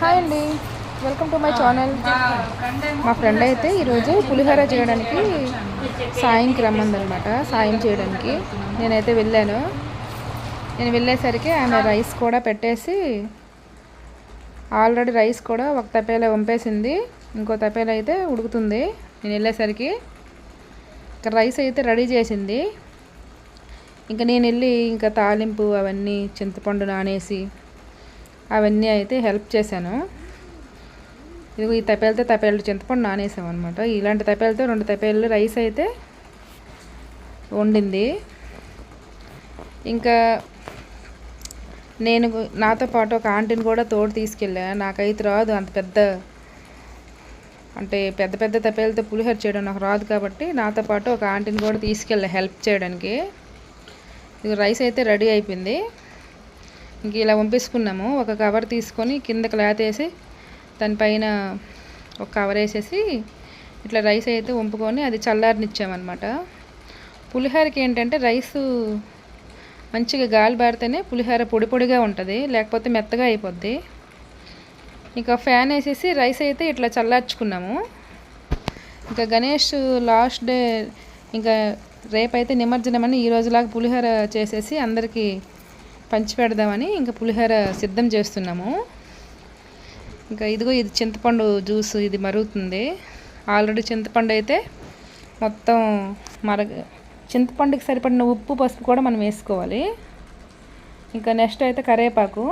Hi అండి. Welcome to my channel మా friend అయితే ఈరోజు పులిహోర చేయడానికి సాయంకి రమ్మందనమాట. సాయం చేయడానికి. నేనైతే వెళ్ళాను. నేను వెళ్ళేసరికి ఆమె రైస్ కూడా పెట్టేసి ఆల్రెడీ రైస్ కూడా ఒక తపేలా వంపేసింది. ఇంకో తపేలా అయితే ఉడుకుతుంది. నేను వెళ్ళేసరికి ఇంకా రైస్ అయితే రెడీ చేసింది. ఇంకా నేను వెళ్ళి ఇంకా తాలింపు అవన్నీ చింతపండు నానేసి అవన్నీ అయితే హెల్ప్ చేశాను. ఇది ఈ తపేలతో తపేళ్ళు చింతపండు నానేసాం అనమాట ఇలాంటి తపేలతో రెండు తపేళ్ళు రైస్ అయితే వండింది. ఇంకా నేను నాతో పాటు ఒక ఆంటీని కూడా తోడు తీసుకెళ్ళా. నాకైతే రాదు అంత పెద్ద అంటే పెద్ద పెద్ద తపేలతో పులిహోర చేయడం నాకు రాదు కాబట్టి నాతో పాటు ఒక ఆంటీని కూడా తీసుకెళ్ళా హెల్ప్ చేయడానికి. ఇది రైస్ అయితే రెడీ అయిపోయింది. ఇంక ఇలా పంపించుకున్నాము ఒక కవర్ తీసుకొని కిందకి లేతేసి దానిపైన ఒక కవర్ వేసేసి ఇట్లా రైస్ అయితే వంపుకొని అది చల్లారనిచ్చామన్నమాట. పులిహోరకి ఏంటంటే రైస్ మంచిగా గాలి బారితేనే పులిహోర పొడి పొడిగా ఉంటుంది లేకపోతే మెత్తగా అయిపోద్ది. ఇంకా ఫ్యాన్ వేసేసి రైస్ అయితే ఇట్లా చల్లార్చుకున్నాము. ఇంకా గణేష్ లాస్ట్ డే ఇంకా రేపైతే నిమజ్జనం అని ఈ రోజులాగా పులిహోర చేసేసి అందరికీ పంచి పెడదామని ఇంకా పులిహోర సిద్ధం చేస్తున్నాము. ఇంకా ఇదిగో ఇది చింతపండు జ్యూస్ ఇది మరుగుతుంది. ఆల్రెడీ చింతపండు అయితే మొత్తం మరగ చింతపండుకి సరిపడిన ఉప్పు పసుపు కూడా మనం వేసుకోవాలి. ఇంకా నెక్స్ట్ అయితే కరివేపాకు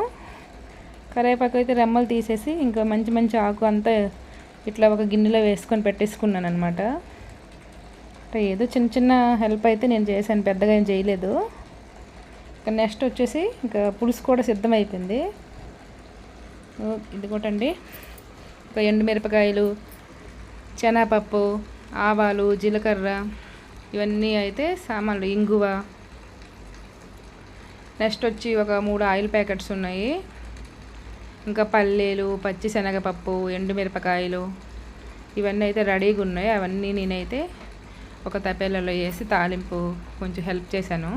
కరేపాకు అయితే రెమ్మలు తీసేసి ఇంకా మంచి మంచి ఆకు అంతా ఇట్లా ఒక గిన్నెలో వేసుకొని పెట్టేసుకున్నాను అనమాట అంటే ఏదో చిన్న చిన్న హెల్ప్ అయితే నేను చేశాను పెద్దగా ఏం చేయలేదు. ఇంకా నెక్స్ట్ వచ్చేసి ఇంకా పులుసు కూడా సిద్ధమైపోయింది. ఇది కూడా అండి ఒక ఎండుమిరపకాయలు శనగపప్పు ఆవాలు జీలకర్ర ఇవన్నీ అయితే సామాన్లు ఇంగువ. నెక్స్ట్ వచ్చి ఒక మూడు ఆయిల్ ప్యాకెట్స్ ఉన్నాయి. ఇంకా పల్లీలు పచ్చి శనగపప్పు ఎండుమిరపకాయలు ఇవన్నీ అయితే రెడీగా ఉన్నాయి. అవన్నీ నేనైతే ఒక తపేలలో వేసి తాలింపు కొంచెం హెల్ప్ చేశాను.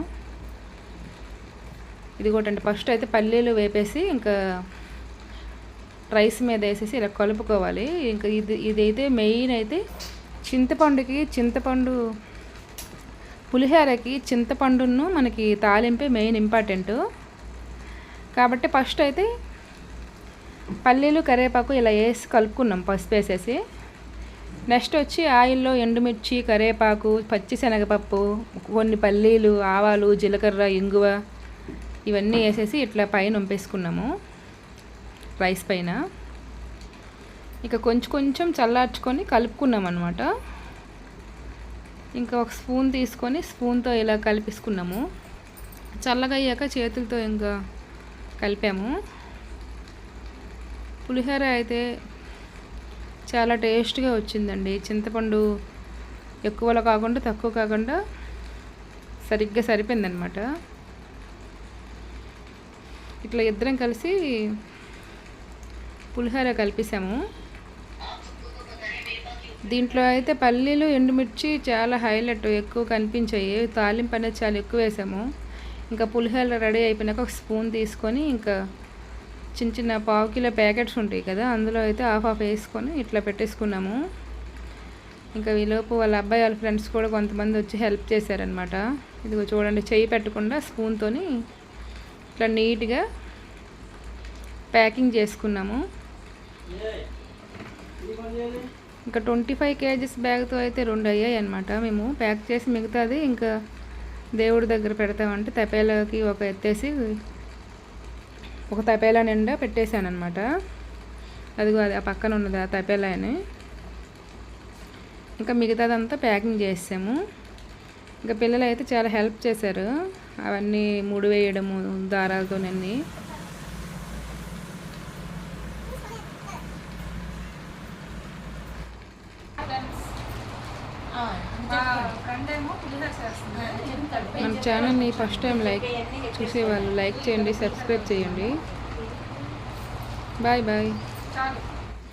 ఇది కొట్టండి ఫస్ట్ అయితే పల్లీలు వేపేసి ఇంకా రైస్ మీద వేసేసి ఇలా కలుపుకోవాలి. ఇంకా ఇది ఇదైతే మెయిన్ అయితే చింతపండుకి చింతపండు పులిహోరకి చింతపండును మనకి తాలింపే మెయిన్ ఇంపార్టెంట్. కాబట్టి ఫస్ట్ అయితే పల్లీలు కరివేపాకు ఇలా వేసి కలుపుకున్నాం పసుపు వేసేసి. నెక్స్ట్ వచ్చి ఆయిల్లో ఎండుమిర్చి కరివేపాకు పచ్చి శనగపప్పు కొన్ని పల్లీలు ఆవాలు జీలకర్ర ఇంగువ ఇవన్నీ వేసేసి ఇట్లా పైన వంపేసుకున్నాము రైస్ పైన. ఇక కొంచెం కొంచెం చల్లార్చుకొని కలుపుకున్నాం అనమాట ఇంకా ఒక స్పూన్ తీసుకొని స్పూన్తో ఇలా కలిపేసుకున్నాము. చల్లగా అయ్యాక చేతులతో ఇంకా కలిపాము. పులిహోర అయితే చాలా టేస్ట్గా వచ్చిందండి. చింతపండు ఎక్కువలో కాకుండా తక్కువ కాకుండా సరిగ్గా సరిపోయిందనమాట ఇట్లా ఇద్దరం కలిసి పులిహోర కలిపేసాము దీంట్లో అయితే పల్లీలు ఎండుమిర్చి చాలా హైలైట్ ఎక్కువ కనిపించాయి. తాలింపు అనేది చాలా ఎక్కువ వేసాము. ఇంకా పులిహోర రెడీ అయిపోయినాక ఒక స్పూన్ తీసుకొని ఇంకా చిన్న చిన్న పావు కిలో ప్యాకెట్స్ ఉంటాయి కదా అందులో అయితే హాఫ్ హాఫ్ వేసుకొని ఇట్లా పెట్టేసుకున్నాము. ఇంకా ఈలోపు వాళ్ళ అబ్బాయి వాళ్ళ ఫ్రెండ్స్ కూడా కొంతమంది వచ్చి హెల్ప్ చేశారనమాట ఇదిగో చూడండి చెయ్యి పెట్టకుండా స్పూన్తోని ఇట్లా నీట్గా ప్యాకింగ్ చేసుకున్నాము. ఇంకా ట్వంటీ ఫైవ్ కేజీస్ బ్యాగ్తో అయితే రెండు అయ్యాయి అనమాట మేము ప్యాక్ చేసి మిగతాది ఇంకా దేవుడి దగ్గర పెడతామంటే తపేలాకి ఒక ఎత్తేసి ఒక తపేలా నిండా పెట్టేశాను అనమాట అదిగో అది ఆ పక్కన ఉన్నది ఆ తపేలా అని ఇంకా మిగతాదంతా ప్యాకింగ్ చేసాము ఇంకా పిల్లలు అయితే చాలా హెల్ప్ చేశారు. అవన్నీ ముడి వేయడము దారాలతో నన్ని మన ఛానల్ని ఫస్ట్ టైం లైక్ చూసేవాళ్ళు లైక్ చేయండి సబ్స్క్రైబ్ చేయండి. Bye bye.